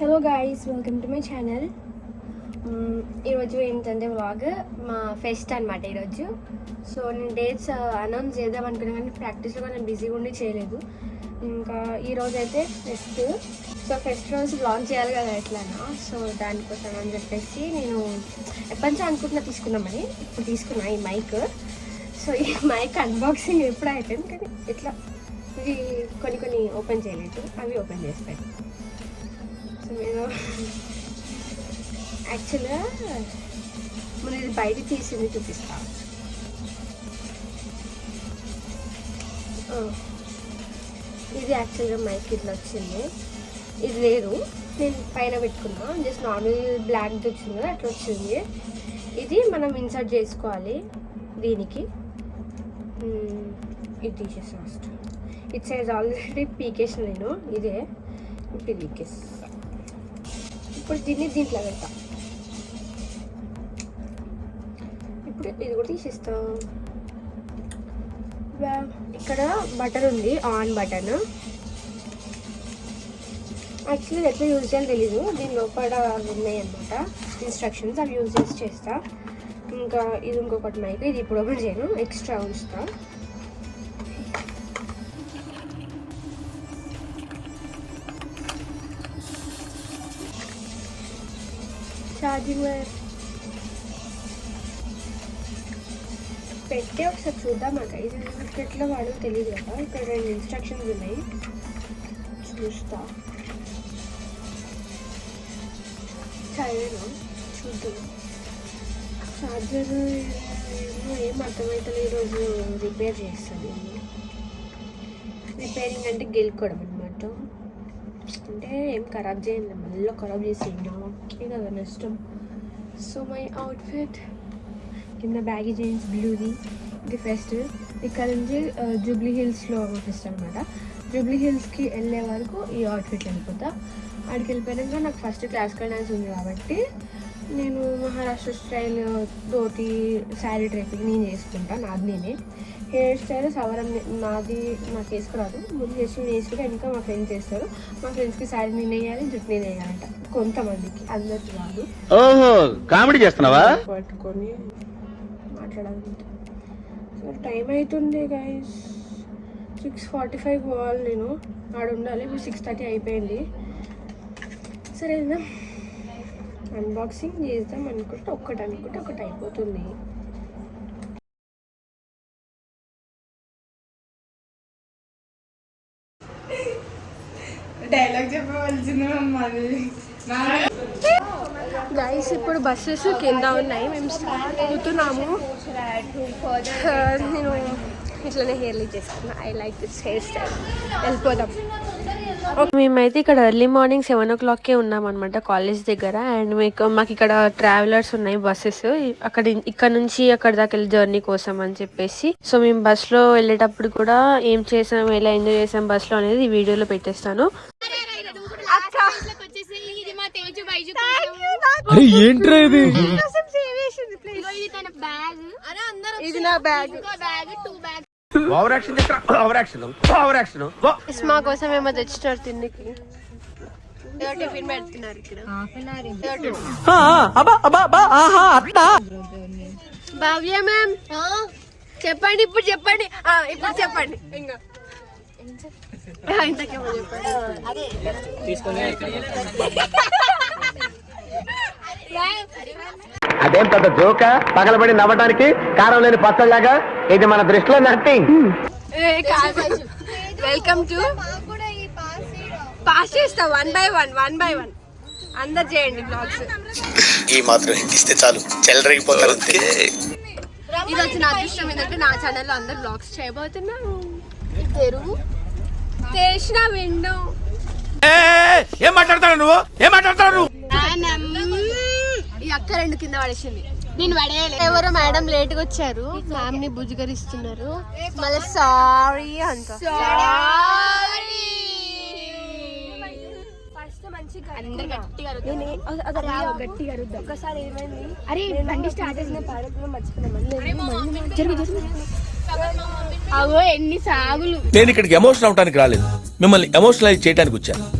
Hello guys welcome to my channel ఈరోజు ఏంటంటే vlog మా ఫెస్ట్ అనమాట ఈరోజు సో నేను డేట్స్ అనౌన్స్ uh, చేద్దాం అనుకున్నా కానీ ప్రాక్టీస్లో నేను బిజీగా ఉండి చేయలేదు. ఇంకా ఈరోజు అయితే ఫెస్ట్ సో ఫెస్ట్ రోజు లాంచ్ చేయాలి కదా ఎట్లానా సో దానికోసం అని చెప్పేసి నేను ఎప్పటి నుంచో అనుకుంటున్నా తీసుకున్నామని ఇప్పుడు తీసుకున్నా ఈ మైక్ సో ఈ మైక్ అన్బాక్సింగ్ ఎప్పుడు అయిపోయింది కానీ ఇట్లా. ఇది కొన్ని కొన్ని ఓపెన్ చేయలేదు. అవి ఓపెన్ చేస్తాను నేను యాక్చువల్గా మనం ఇది బయట తీసింది చూపిస్తా. ఇది యాక్చువల్గా మైక్ ఇట్లా వచ్చింది. ఇది లేదు. నేను పైన పెట్టుకున్నా. జస్ట్ నార్మల్ బ్లాక్ వచ్చింది కదా అట్లా వచ్చింది. ఇది మనం ఇన్సర్ట్ చేసుకోవాలి దీనికి. ఇది తీసేసి ఫస్ట్ ఇట్ సైజ్ ఆల్రెడీ పీకేసిన నేను ఇదే. ఇప్పుడు ఇది పీకేస్తా ఇప్పుడు దీన్ని దీంట్లో పెడతా. ఇప్పుడు ఇది కూడా తీసేస్తాం. ఇక్కడ బటన్ ఉంది ఆన్ బటన్ యాక్చువల్లీ ఎట్లా యూజ్ చేయాలో తెలీదు. దీని లోపల ఉన్నాయి అనమాట ఇన్స్ట్రక్షన్స్ అవి యూజ్ చేసి చేస్తా. ఇంకా ఇది ఇంకొకటి మైక్ ఇది ఇప్పుడు ఓపెన్ చేయను. ఎక్స్ట్రా ఉంచుతా. ఛార్జింగ్ వైర్ పెట్టి ఒకసారి చూద్దాం అక్క. ఇది ఎట్లా వాడో తెలియదు కదా. ఇక్కడ రెండు ఇన్స్ట్రక్షన్స్ ఉన్నాయి. చూస్తా. చదివాను చూద్దాం. ఛార్జర్ ఏం అర్థమవుతుంది ఈరోజు రిపేర్ చేస్తాను రిపేరింగ్ అంటే గెలుకోవడం అనమాట అంటే ఏం ఖరాబ్ చేయండి మళ్ళీ ఖరాబ్ చేసి నాకే కదా నష్టం. సో మై అవుట్ఫిట్ కింద బ్యాగీ జీన్స్ బ్లూది ఇది ఫెస్ట్ ఇక్కడ నుంచి జూబ్లీ హిల్స్లో ఫెస్ట్ అనమాట జూబ్లీ హిల్స్కి వెళ్ళే వరకు ఈ అవుట్ఫిట్ వెళ్ళిపోతా. అక్కడికి వెళ్ళిపోయాక నాకు ఫస్ట్ క్లాసికల్ డ్యాన్స్ ఉంది కాబట్టి నేను మహారాష్ట్ర స్టైల్ తోటి శారీ ట్రైపింగ్ నేను చేసుకుంటాను. నాది నేనే. హెయిర్ స్టైల్ సవరం నాది నాకు వేసుకురాదు. ముందు చేసి నేను వేసుకుంటే ఇంకా మా ఫ్రెండ్స్ చేస్తారు మా ఫ్రెండ్స్కి శారీ నేను వేయాలి జుట్టు నేను వేయాలంట. కొంతమందికి అందరికి కాదు. ఓహో కామెడీ చేస్తున్నావా? పట్టుకొని మాట్లాడాలంటే సో టైం అవుతుంది గైస్ సిక్స్ ఫార్టీ ఫైవ్ పోవాలి నేను. ఆడ ఉండాలి. ఇప్పుడు సిక్స్ థర్టీ అయిపోయింది. సరేనా? అన్బాక్సింగ్ చేద్దాం అనుకుంటే ఒక్కటి అనుకుంటే ఒకటి అయిపోతుంది. చెప్పవలసింది గైస్ ఇప్పుడు బస్సెస్ కింద ఉన్నాయి. మేము స్టార్ట్ అవుతున్నాము. నేను ఇట్లనే హెయిర్ లీక్ చేసుకున్నా. I like this hair style వెళ్ళిపోదాం. మేమైతే ఇక్కడ ఎర్లీ మార్నింగ్ సెవెన్ ఓ క్లాక్కే ఉన్నాం అనమాట కాలేజ్ దగ్గర. అండ్ మీకు మాకు ఇక్కడ ట్రావెలర్స్ ఉన్నాయి బస్సెస్ అక్కడ ఇక్కడ నుంచి అక్కడ దాకా వెళ్ళి జర్నీ కోసం అని చెప్పేసి. సో మేము బస్సులో వెళ్ళేటప్పుడు కూడా ఏం చేసాం ఎలా ఎంజాయ్ చేసాం బస్సులో అనేది ఈ వీడియోలో పెట్టేస్తాను. అరే ఏంట్రా ఇది? ఇది నా bag. Over action over action. Over action. మా కోసం ఏమో తెచ్చినారు తిండికి. ఏదో టిఫిన్ పెడుతున్నారు ఇక్కడ. భవ్య మ్యామ్. చెప్పండి ఇప్పుడు చెప్పండి. ఆ, ఇప్పుడు చెప్పండి. ఇంకా ఇంతకేమో చెప్పండి. అదేం పెద్ద జోక? పగలబడి నవ్వడానికి కారం లేని పచ్చళ్ళలాగా? ఇది మన దృష్టిలో నథింగ్. వెల్కమ్ టు పాస్ చేస్తా one by one one by one అందరు చేయండి బ్లాగ్స్ ఈ మాత్రం హింట్ ఇస్తే చాలు. చెల్లరగిపోతారు అంతే. ఇది వచ్చిన అదృష్టం ఏంటంటే నా ఛానల్లో అందరు బ్లాగ్స్ చేయబోతున్నారు. తెరుగు తెరిచిన విండో. ఏం మాట్లాడతాడు నువ్వు? ఏం మాట్లాడతాడు నువ్వు? అక్క రెండు కింద పడేసింది. నేను పడేయలే. ఎవరో మేడం లేట్గా వచ్చారు. మ్యామ్ని బుజ్జగరిస్తున్నారు. మళ్ళీ సారీ అంట. అందరు గట్టిగా అరుద్దాం. గట్టిగా అరుద్దాం. ఒకసారి ఏమైంది? అరే బండి స్టార్ట్ చేసిన పాడకుండా మర్చిపోయినా జరుగు జరుగు. అవో ఎన్ని సాగులు. నేను ఇక్కడికి ఎమోషనల్ అవడానికి రాలేదు. మిమ్మల్ని ఎమోషనలైజ్ చేయడానికి వచ్చాను.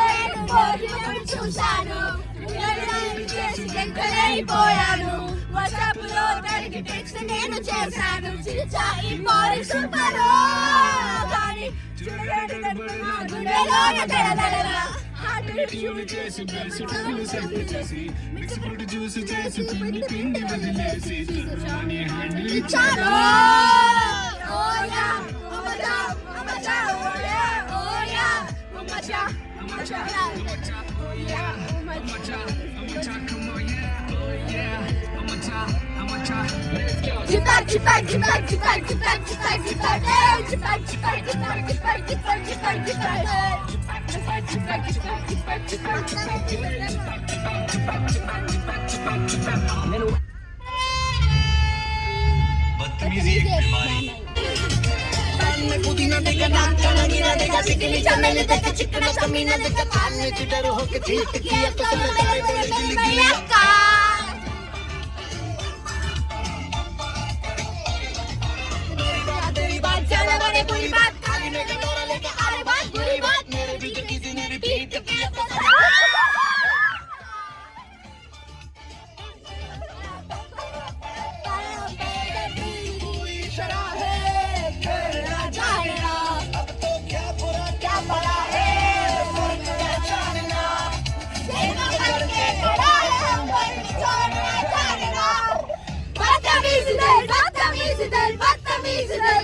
కోరికను చూశాను చేసి వెంకరైపోయాను వాట్సాప్లో తనకి టెక్స్ట్ నేను చేశాను. చిరిచాయి మోరి సూపరు! కానీ చూడలేడు నా గుండెలోనే దడదడగా చేసి చేసి మిక్స్ ఫ్రూట్ జ్యూస్ చేసి పిండి పిండి వదిలేసి హ్యాండిల్ ఇచ్చారు Cüper cüper cüper cüper cüper cüper cüper Cüper cüper cüper cüper cüper cüper cüper बदतमीजी एक बीमारी है पान में पुदीना देगा नाम का नगीना देगा, चिकनी चमेली देगा, चिकना चमीना देगा। पान में जिधर होके जीत किया तो सब बोले दिल दिल है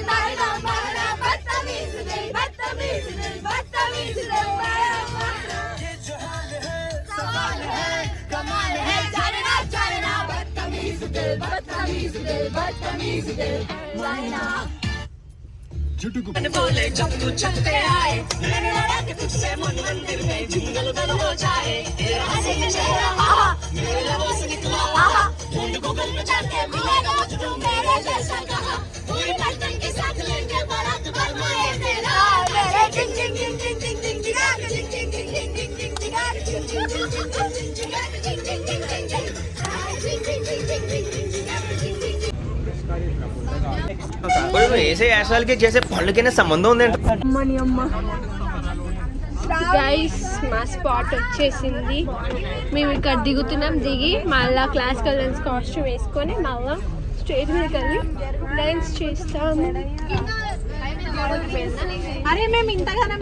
है बोले जब तू चलते आए मैंने लड़ा कि तुझसे मन मंदिर में जिंगल बंद हो जाए तेरा हँसी चेहरा आहा मेरे लबों से निकला आहा ढूंढ गूगल में जाके मिलेगा तू मेरे जैसा ఇప్పుడు నువ్వు చేసే పళ్ళకైనా సంబంధం ఉందంట. అమ్మని అమ్మ. గైస్ మా స్పాట్ వచ్చేసింది. మేము ఇక్కడ దిగుతున్నాం దిగి మళ్ళా క్లాసికల్ డాన్స్ కాస్ట్యూమ్ వేసుకొని మళ్ళీ స్టేజ్ మీద వెళ్ళి డ్యాన్స్ చేస్తాము. అరే మేము ఇంతగానో